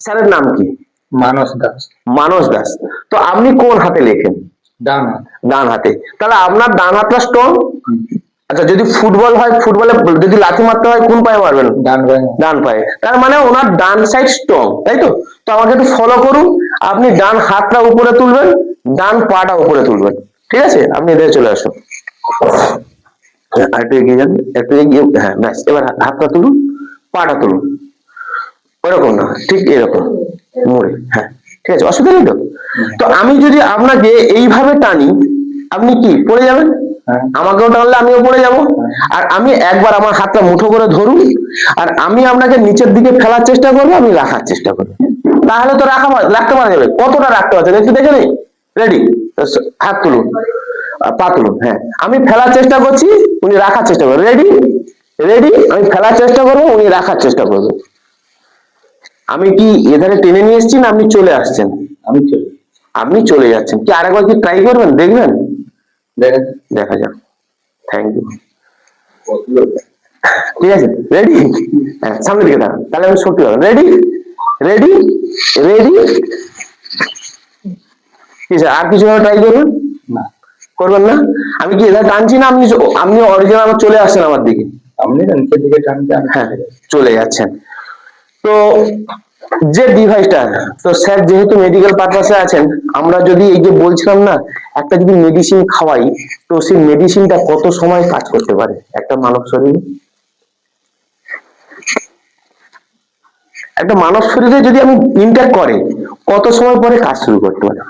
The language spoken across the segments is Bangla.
স্যারের নাম কি? মানস দাস। মানস দাস। তো আপনি কোন হাতে লেখেন? ডান ডান হাতে। তাহলে আপনার ডান হাতটা স্ট্রং আচ্ছা যদি ফুটবল হয় ফুটবলে যদি লাথি মারতে হয় কোন পায়ে মারবেন? ডান ভাই ডান পায়ে। তার মানে ওনার ডান সাইড স্ট্রং তাই তো? তো আমাকে একটু ফলো করুন। আপনি ডান হাতটা উপরে তুলবেন ডান পাটা উপরে তুলবেন। ঠিক আছে? আপনি এদের চলে আসুন। আর একটু এগিয়ে যান। একটু এগিয়ে হ্যাঁ ব্যাস এবার হাতটা তুলুন পাটা তুলুন। ওরকম না ঠিক এরকম। মোড়ে হ্যাঁ ঠিক আছে অসুবিধা নেই তো? তো আমি যদি আপনাকে এইভাবে টানি আপনি কি পড়ে যাবেন? হ্যাঁ। আমাকেও টানলে আমিও পড়ে যাব। আর আমি একবার আমার হাতটা মুঠো করে ধরুন আর আমি আপনাকে নিচের দিকে ফেলার চেষ্টা করব আমি রাখার চেষ্টা করব তাহলে তো রাখা রাখতে পারা যাবে। কতটা রাখতে পারছেন একটু দেখে নেই। রেডি হাত তুলুন। পা তুলুন হ্যাঁ। আমি ফেলার চেষ্টা করছি উনি রাখার চেষ্টা করবেন। রেডি রেডি আমি ফেলার চেষ্টা করব উনি রাখার চেষ্টা করবেন। আমি কি এধারে টেনে নিয়ে এসেছি না আপনি চলে আসছেন? আমি চলি আপনি চলে যাচ্ছেন। কি আরেকবার কি ট্রাই করবেন? দেখবেন? দেখা যাক। থ্যাংক ইউ ঠিক আছে? রেডি হ্যাঁ সামনের দিকে দাঁড়ান। তাহলে আমি সত্যি পারব রেডি রেডি রেডি কি স্যার আর কিছু ট্রাই করবেন? না। করবেন না? আমি কি এটা টানছি না? আপনি আপনি অরিজিনাল চলে আসছেন আমার দিকে? আপনি নিচের দিকে টানতে হ্যাঁ চলে যাচ্ছেন। তো যে ডিভাইসটা তো স্যার যেহেতু মেডিকেল পারপাসে আছেন আমরা যদি এই যে বলছিলাম না একটা যদি মেডিসিন খাওয়াই তো সেই মেডিসিনটা কত সময় কাজ করতে পারে? একটা মানব শরীরে? একটা মানব শরীরে যদি আমি ইন্টার করে কত সময় পরে কাজ শুরু করতে পারে?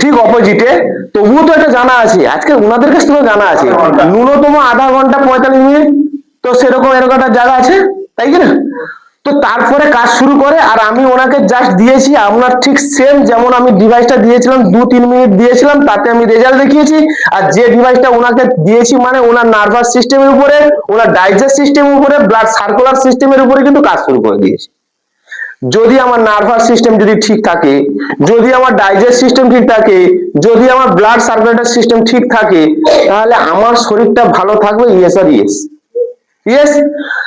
ঠিক অপোজিটে তবুও তো এটা জানা আছে। আজকে ওনাদের কাছ থেকেও জানা আছে। ন্যূনতম আধা ঘণ্টা পঁয়তাল্লিশ মিনিট তো সেরকম এরকম একটা জায়গা আছে, তাই কি না? তো তারপরে কাজ শুরু করে আর আমি ওনাকে জাস্ট দিয়েছি, আপনার ঠিক সেম যেমন আমি ডিভাইসটা দিয়েছিলাম, দু তিন মিনিট দিয়েছিলাম, তাতে আমি রেজাল্ট দেখিয়েছি। আর যে ডিভাইসটা ওনাকে দিয়েছি মানে ওনার নার্ভাস সিস্টেমের উপরে, ওনার ডাইজেস্ট সিস্টেমের উপরে ব্লাড সার্কুলার সিস্টেমের উপরে কিন্তু কাজ শুরু করে দিয়েছি। যদি আমার নার্ভাস সিস্টেম যদি ঠিক থাকে, যদি আমার ডাইজেস্ট সিস্টেম ঠিক থাকে, যদি আমার ব্লাড সার্কুলেটর সিস্টেম ঠিক থাকে, তাহলে আমার শরীরটা ভালো থাকবে ইয়েস আর ইয়েস ইয়েস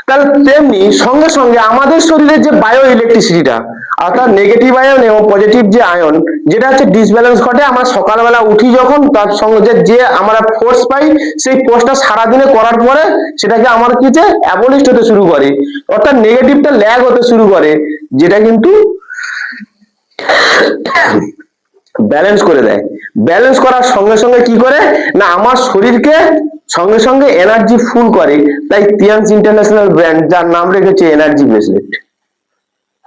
তাহলে তেমনি সঙ্গে সঙ্গে আমাদের শরীরের যে বায়ো ইলেকট্রিসিটিটা অর্থাৎ নেগেটিভ আয়ন এবং পজিটিভ যে আয়ন যেটা হচ্ছে ডিসব্যালেন্স ঘটে, আমরা সকালবেলা উঠি যখন, তার সঙ্গে যে আমরা ফোর্স পাই, সেই ফোর্সটা সারাদিনে করার পরে সেটাকে আমার কি যে অ্যাবলিস্ট হতে শুরু করে। অর্থাৎ নেগেটিভটা ল্যাগ হতে শুরু করে, যেটা কিন্তু ব্যালেন্স করে দেয়। ব্যালেন্স করার সঙ্গে সঙ্গে কি করে? না, আমার শরীরকে সঙ্গে সঙ্গে এনার্জি ফুল করে, তাই তিয়ান্স ইন্টারন্যাশনাল ব্র্যান্ড যার নাম রেখেছে এনার্জি ব্রেসলেট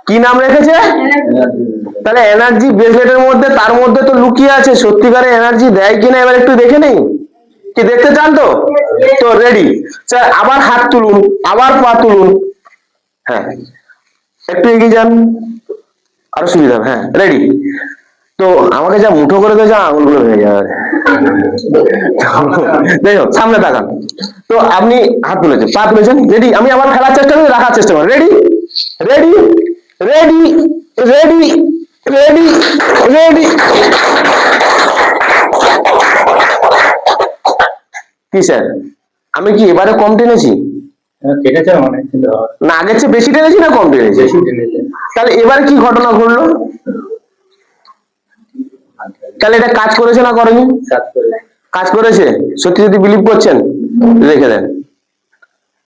কি নাম রেখেছে? তাহলে এনার্জি ব্রেসলেটের মধ্যে, তার মধ্যে তো লুকিয়ে আছে, সত্যিকারে এনার্জি দেয় কিনা এবার একটু দেখে নেই? কি দেখতে চান তো? তো রেডি স্যার আবার হাত তুলুন, আবার পা তুলুন। হ্যাঁ। একটু এগিয়ে যান। আরও সুবিধা হ্যাঁ রেডি তো আমাকে যা মুঠো করে দিয়েছে আঙুলগুলো ভেঙে যাবে। দেখো সামনে তাকান। তো আপনি হাত তুলেছেন পা তুলেছেন রেডি আমি আবার খেলার চেষ্টা করি রাখার চেষ্টা করি ready ready ready ready ready ready কি স্যার আমি কি এবারে কম টেনেছি? কেটেছে না আগের চেয়ে বেশি টেনেছি না কম টেনেছি? টেনেছে। তাহলে এবারে কি ঘটনা ঘটলো? তাহলে এটা কাজ করেছে না করেনি? কাজ করেছে। সত্যি যদি বিলিভ করছেন রেখে দেন।